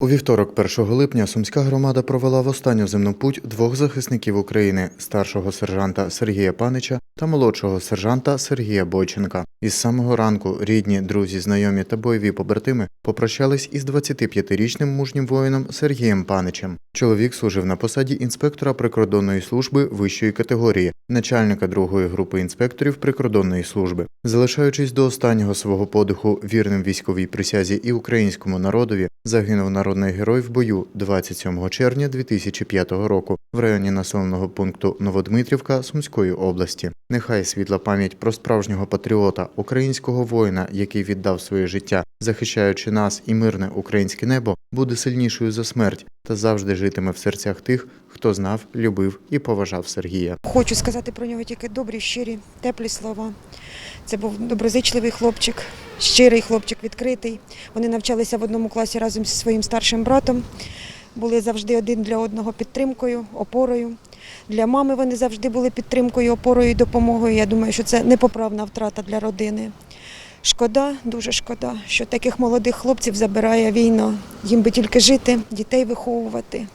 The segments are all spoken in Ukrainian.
У вівторок, 1 липня, сумська громада провела в останню земну путь двох захисників України старшого сержанта Сергія Панича та молодшого сержанта Сергія Бойченка. Із самого ранку рідні, друзі, знайомі та бойові побратими попрощались із 25-річним мужнім воїном Сергієм Паничем. Чоловік служив на посаді інспектора прикордонної служби вищої категорії, начальника другої групи інспекторів прикордонної служби. Залишаючись до останнього свого подиху вірним військовій присязі і українському народові, загинув народний герой в бою 27 червня 2005 року в районі населеного пункту Новодмитрівка Сумської області. Нехай світла пам'ять про справжнього патріота, українського воїна, який віддав своє життя, захищаючи нас і мирне українське небо, буде сильнішою за смерть та завжди житиме в серцях тих, хто знав, любив і поважав Сергія. Хочу сказати про нього тільки добрі, щирі, теплі слова. Це був доброзичливий хлопчик, щирий хлопчик, відкритий. Вони навчалися в одному класі разом зі своїм старшим братом. Були завжди один для одного підтримкою, опорою. Для мами вони завжди були підтримкою, опорою і допомогою. Я думаю, що це непоправна втрата для родини. Шкода, дуже шкода, що таких молодих хлопців забирає війна. Їм би тільки жити, дітей виховувати.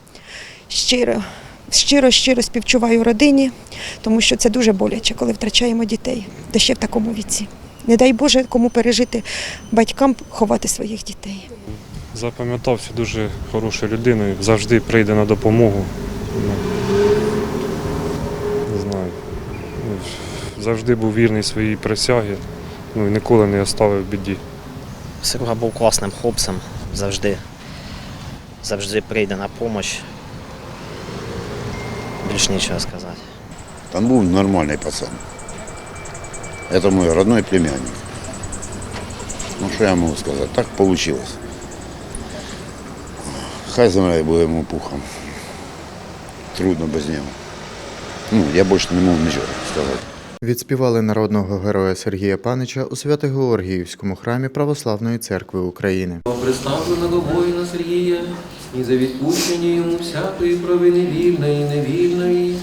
Щиро, щиро, щиро співчуваю родині, тому що це дуже боляче, коли втрачаємо дітей, та ще в такому віці. Не дай Боже кому пережити батькам ховати своїх дітей. Запам'ятався дуже хорошою людиною, завжди прийде на допомогу. Ну, не знаю. ну, Завжди був вірний своїй присягі, ну і ніколи не оставив в біді. Серега був класним хлопцем, завжди, завжди прийде на допомогу. Більш нічого сказати. Там был нормальный пацан. Это мой родной племянник. Ну, что я могу сказать? Так получилось. Хай земля буде йому пухом. Трудно без нього. Ну, я більше не можу нічого сказати. Відспівали народного героя Сергія Панича у Свято-Георгіївському храмі Православної церкви України. Представленого воїна Сергія і за відпущення йому всякої провини вільної і невільної.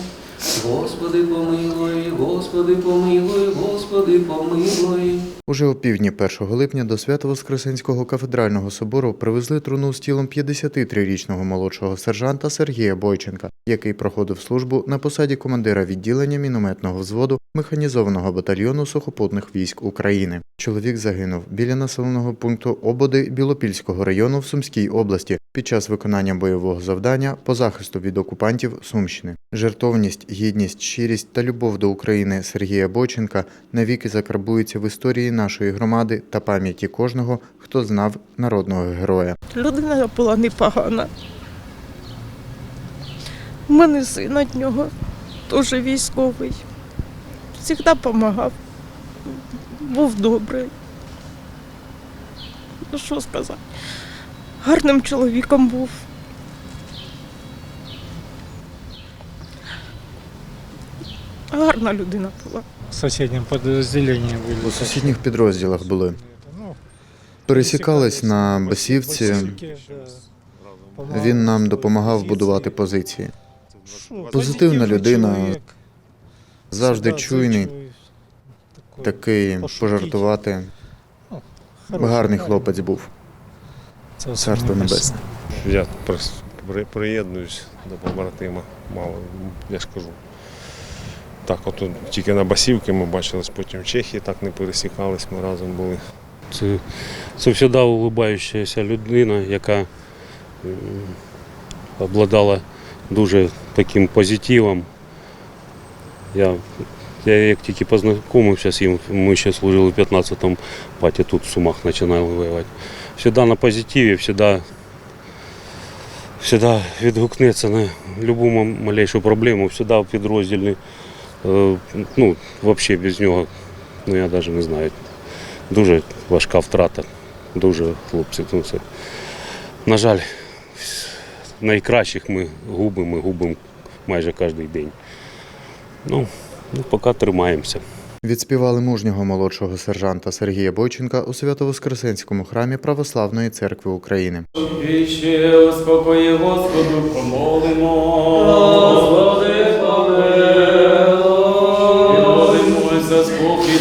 Господи помилуй, Господи помилуй, Господи помилуй. Уже о півдні 1 липня до Свято-Воскресенського кафедрального собору привезли труну з тілом 53-річного молодшого сержанта Сергія Бойченка, який проходив службу на посаді командира відділення мінометного взводу механізованого батальйону сухопутних військ України. Чоловік загинув біля населеного пункту Ободи Білопільського району в Сумській області під час виконання бойового завдання по захисту від окупантів Сумщини. Жертовність, гідність, щирість та любов до України Сергія Бойченка навіки закарбуються в історії нашої громади та пам'яті кожного, хто знав народного героя. Людина була непогана. У мене син від нього теж військовий. Завжди допомагав. Був добрий. Ну що сказати? Гарним чоловіком був. Гарна людина була. в соседнем подразделении были. У сусідніх підрозділах були. Ну, Пересікались на Басівці. Він нам допомагав будувати позиції. Позитивна людина, Завжди чуйний, такий пожартувати. Гарний хлопець був. Царство небесне. Я приєднуюсь до побратима. Мало, я ж кажу. Так, от тільки на Басівки ми бачились, потім в Чехії так не пересікались, ми разом були. Це, це завжди улибаючася людина, яка обладала дуже таким позитивом. Я, я як тільки познайомився з ним, ми ще служили в 15-му паті, тут в Сумах починали воювати. Всегда на позитиві, всегда, всегда відгукнеться на будь-яку малейшу проблему, всегда в підрозділі. Е, Ну, взагалі без нього, ну я навіть не знаю. Дуже важка втрата. Дуже хлопці. Ну, це, на жаль, найкращих ми губимо, ми губимо майже кожен день. Ну, ну поки тримаємося. Відспівали мужнього молодшого сержанта Сергія Бойченка у Свято-Воскресенському храмі Православної церкви України. І успокої Господу помолимо. Господи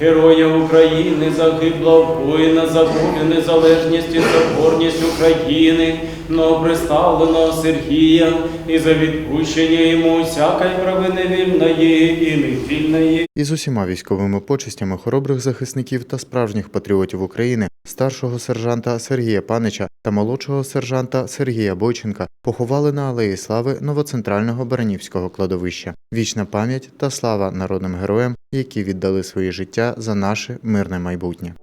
Героя України, загиблого воїна за волю, незалежність і соборність України, новоприставленого Сергія, і за відпущення йому всякої провини вільної і невільної. Із усіма військовими почестями хоробрих захисників та справжніх патріотів України, старшого сержанта Сергія Панича та молодшого сержанта Сергія Бойченка поховали на алеї слави новоцентрального Баранівського кладовища. Вічна пам'ять та слава народним героям, які віддали своє життя за наше мирне майбутнє.